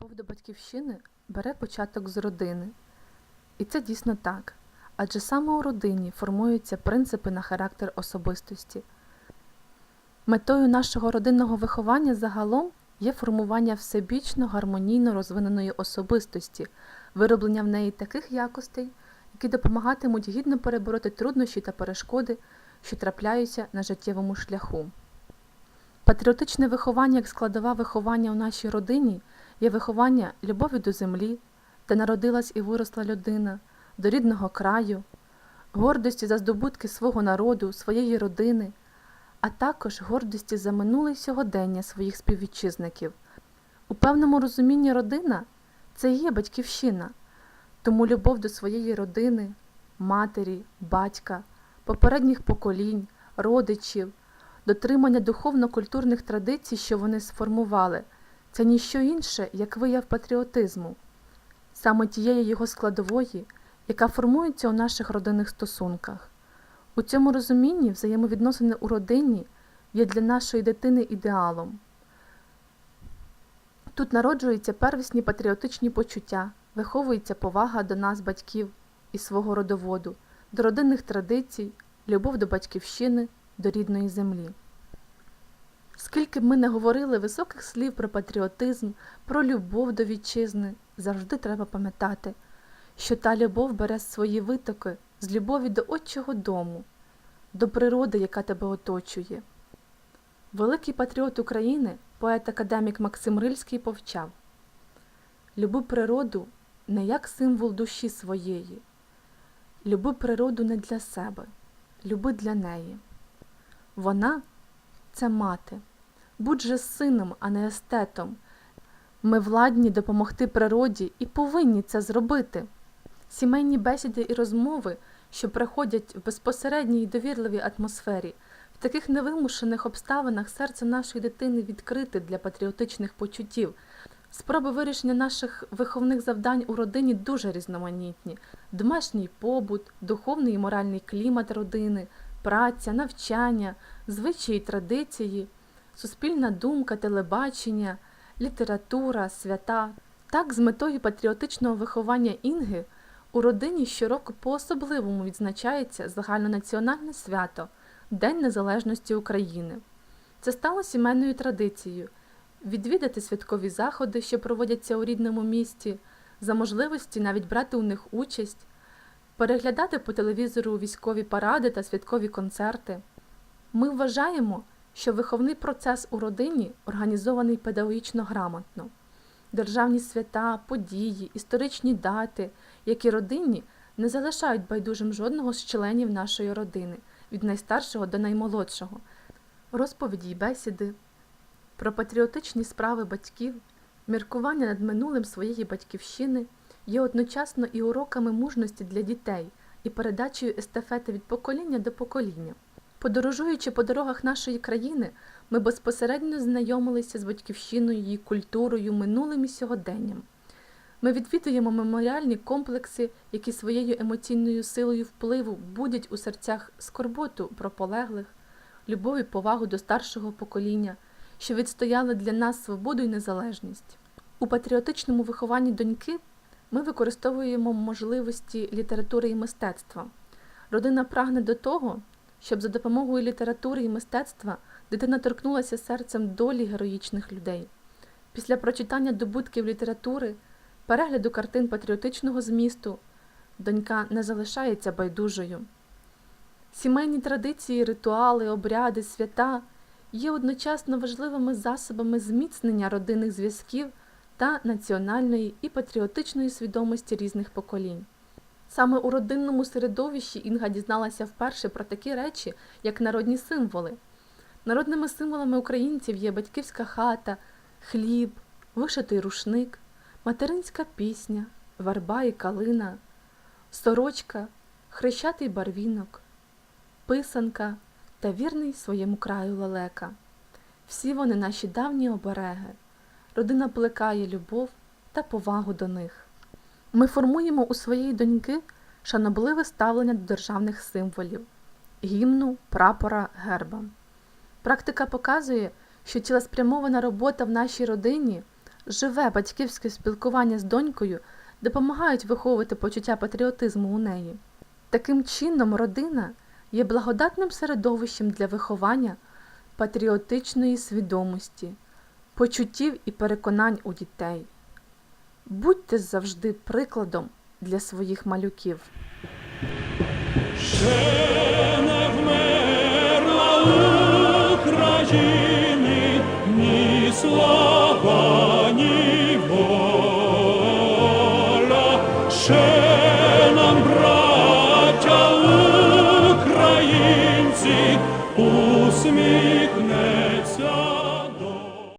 Любов до батьківщини бере початок з родини. І це дійсно так. Адже саме у родині формуються принципи на характер особистості. Метою нашого родинного виховання загалом є формування всебічно гармонійно розвиненої особистості, вироблення в неї таких якостей, які допомагатимуть гідно перебороти труднощі та перешкоди, що трапляються на життєвому шляху. Патріотичне виховання як складова виховання у нашій родині є виховання любові до землі, де народилась і виросла людина, до рідного краю, гордості за здобутки свого народу, своєї родини, а також гордості за минуле сьогодення своїх співвітчизників. У певному розумінні родина це є батьківщина, тому любов до своєї родини, матері, батька, попередніх поколінь, родичів, дотримання духовно-культурних традицій, що вони сформували, це ніщо інше, як вияв патріотизму, саме тієї його складової, яка формується у наших родинних стосунках. У цьому розумінні взаємовідносини у родині є для нашої дитини ідеалом. Тут народжуються первісні патріотичні почуття, виховується повага до нас, батьків і свого родоводу, до родинних традицій, любов до батьківщини, до рідної землі. Скільки б ми не говорили високих слів про патріотизм, про любов до вітчизни, завжди треба пам'ятати, що та любов бере свої витоки з любові до отчого дому, до природи, яка тебе оточує. Великий патріот України, поет-академік Максим Рильський повчав Люби природу не як символ душі своєї, люби природу не для себе, люби для неї. Вона це мати. Будь же сином, а не естетом. Ми владні допомогти природі і повинні це зробити. Сімейні бесіди і розмови, що проходять в безпосередній і довірливій атмосфері, в таких невимушених обставинах серце нашої дитини відкрите для патріотичних почуттів. Спроби вирішення наших виховних завдань у родині дуже різноманітні: домашній побут, духовний і моральний клімат родини, праця, навчання, звичаї традиції, суспільна думка, телебачення, література, свята. Так, з метою патріотичного виховання Інги у родині щороку по-особливому відзначається загальнонаціональне свято День Незалежності України. Це стало сімейною традицією відвідати святкові заходи, що проводяться у рідному місті, за можливості навіть брати у них участь, переглядати по телевізору військові паради та святкові концерти. Ми вважаємо, що виховний процес у родині організований педагогічно грамотно. Державні свята, події, історичні дати, які родині не залишають байдужим жодного з членів нашої родини, від найстаршого до наймолодшого, розповіді й бесіди, про патріотичні справи батьків, міркування над минулим своєї батьківщини є одночасно і уроками мужності для дітей, і передачею естафети від покоління до покоління. Подорожуючи по дорогах нашої країни, ми безпосередньо знайомилися з батьківщиною, її культурою, минулим і сьогоденням. Ми відвідуємо меморіальні комплекси, які своєю емоційною силою впливу будять у серцях скорботу про полеглих, любов і повагу до старшого покоління, що відстояли для нас свободу і незалежність. У патріотичному вихованні доньки ми використовуємо можливості літератури і мистецтва. Родина прагне до того, щоб за допомогою літератури і мистецтва дитина торкнулася серцем долі героїчних людей. Після прочитання добутків літератури, перегляду картин патріотичного змісту, донька не залишається байдужою. Сімейні традиції, ритуали, обряди, свята є одночасно важливими засобами зміцнення родинних зв'язків та національної і патріотичної свідомості різних поколінь. Саме у родинному середовищі Інга дізналася вперше про такі речі, як народні символи. Народними символами українців є батьківська хата, хліб, вишитий рушник, материнська пісня, верба і калина, сорочка, хрещатий барвінок, писанка та вірний своєму краю лелека. Всі вони наші давні обереги. Родина плекає любов та повагу до них. Ми формуємо у своєї доньки шанобливе ставлення до державних символів гімну, прапора, герба. Практика показує, що цілеспрямована робота в нашій родині живе батьківське спілкування з донькою допомагають виховувати почуття патріотизму у неї. Таким чином, родина є благодатним середовищем для виховання патріотичної свідомості, почуттів і переконань у дітей. Будьте завжди прикладом для своїх малюків. Ще не вмерла України ні слава, ні воля. Ще нам, браття українці, усміх.